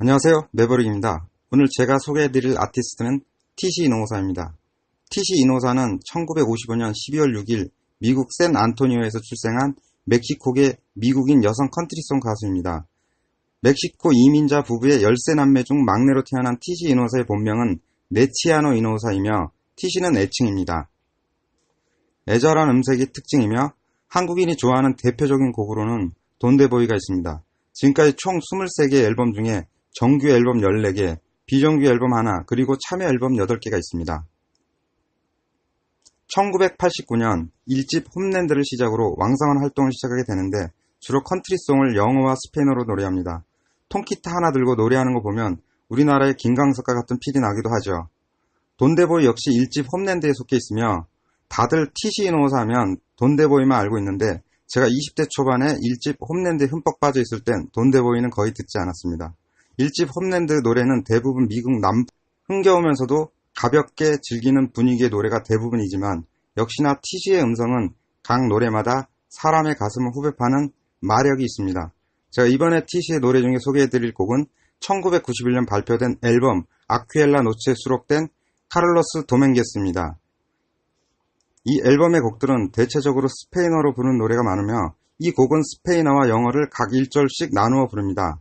안녕하세요. 매버릭입니다. 오늘 제가 소개해드릴 아티스트는 TC 이노사입니다. TC 이노사는 1955년 12월 6일 미국 샌 안토니오에서 출생한 멕시코계 미국인 여성 컨트리송 가수입니다. 멕시코 이민자 부부의 13남매 중 막내로 태어난 TC 이노사의 본명은 네치아노 이노사이며 TC는 애칭입니다. 애절한 음색이 특징이며 한국인이 좋아하는 대표적인 곡으로는 돈데보이가 있습니다. 지금까지 총 23개의 앨범 중에 정규 앨범 14개, 비정규 앨범 하나, 그리고 참여 앨범 8개가 있습니다. 1989년 1집 홈랜드를 시작으로 왕성한 활동을 시작하게 되는데 주로 컨트리송을 영어와 스페인어로 노래합니다. 통기타 하나 들고 노래하는 거 보면 우리나라의 김광석과 같은 필이 나기도 하죠. 돈데보이 역시 1집 홈랜드에 속해 있으며 다들 TC노사 하면 돈데보이만 알고 있는데 제가 20대 초반에 1집 홈랜드에 흠뻑 빠져 있을 땐 돈데보이는 거의 듣지 않았습니다. 1집 홈랜드 노래는 대부분 미국 남 흥겨우면서도 가볍게 즐기는 분위기의 노래가 대부분이지만 역시나 TC의 음성은 각 노래마다 사람의 가슴을 후벼 파는 마력이 있습니다. 제가 이번에 TC의 노래 중에 소개해드릴 곡은 1991년 발표된 앨범 아퀴엘라 노츠에 수록된 카를로스 도멘게스입니다. 이 앨범의 곡들은 대체적으로 스페인어로 부르는 노래가 많으며 이 곡은 스페인어와 영어를 각 1절씩 나누어 부릅니다.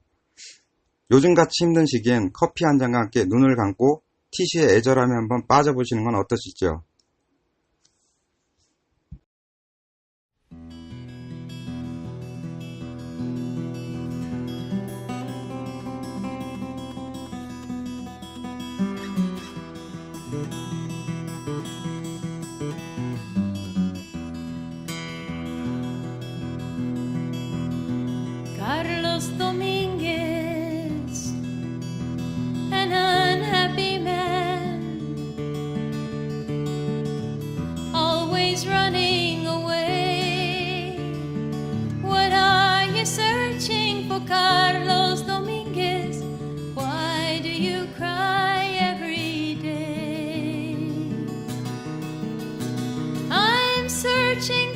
요즘같이 힘든 시기엔 커피 한 잔과 함께 눈을 감고 티시의 애절함에 한번 빠져보시는 건 어떠시죠? Carlos Dominguez? Why do you cry every day? I'm searching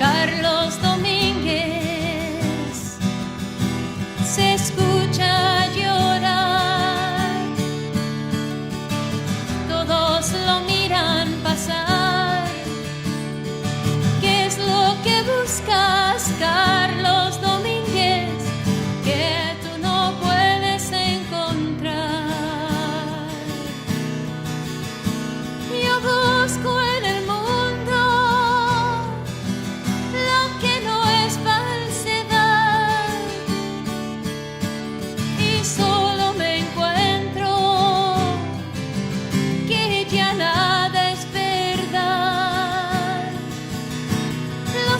Carlos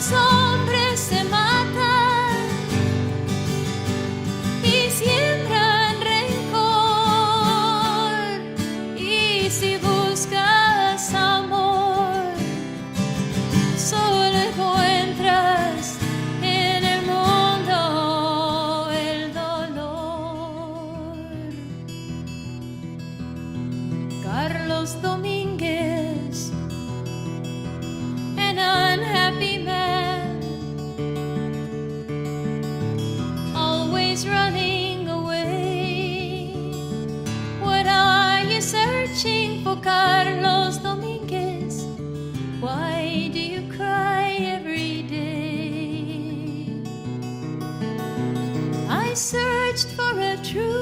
Los hombres se matan y siembran rencor. Y si buscas amor, for Carlos Dominguez? Why do you cry every day? I searched for a true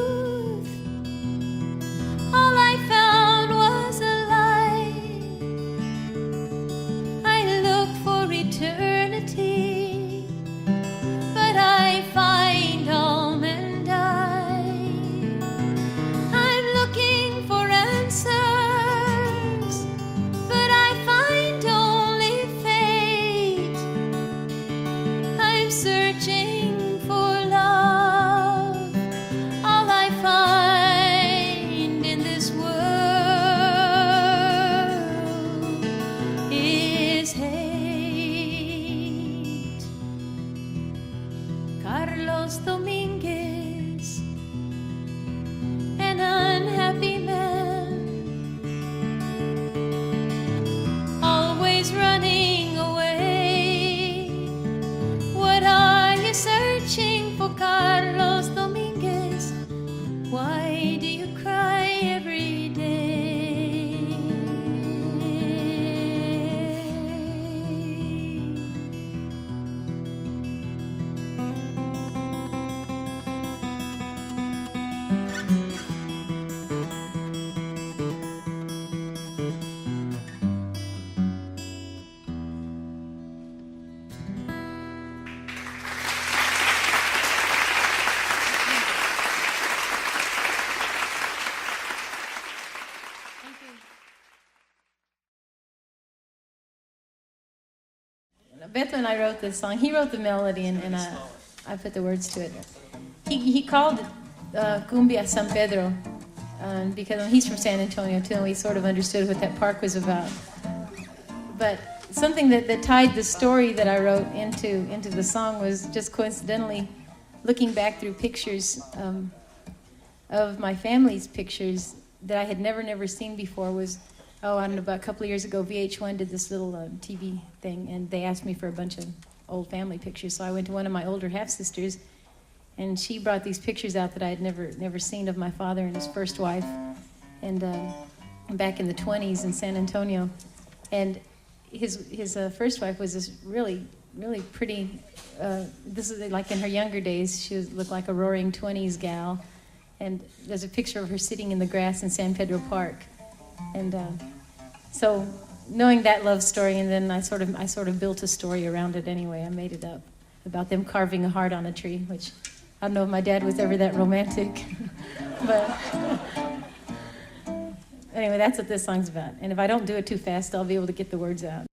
Beto and I wrote this song. He wrote the melody, and, and I, I put the words to it. He, he called it uh, Cumbia San Pedro um, because he's from San Antonio too, and we sort of understood what that park was about. But something that, that tied the story that I wrote into into the song was just coincidentally looking back through pictures um, of my family's pictures that I had never never seen before was oh know about a couple of years ago VH1 did this little um, TV thing and they asked me for a bunch of old family pictures. So I went to one of my older half sisters and she brought these pictures out that I had never never seen of my father and his first wife and um, back in the 20s in San Antonio. And his his uh, first wife was this really really pretty uh, this is like in her younger days she was, looked like a roaring 20s gal. And there's a picture of her sitting in the grass in San Pedro Park. And uh, so, knowing that love story, and then I sort of I sort of built a story around it anyway. I made it up about them carving a heart on a tree, which I don't know if my dad was ever that romantic, but anyway, that's what this song's about. And if I don't do it too fast, I'll be able to get the words out.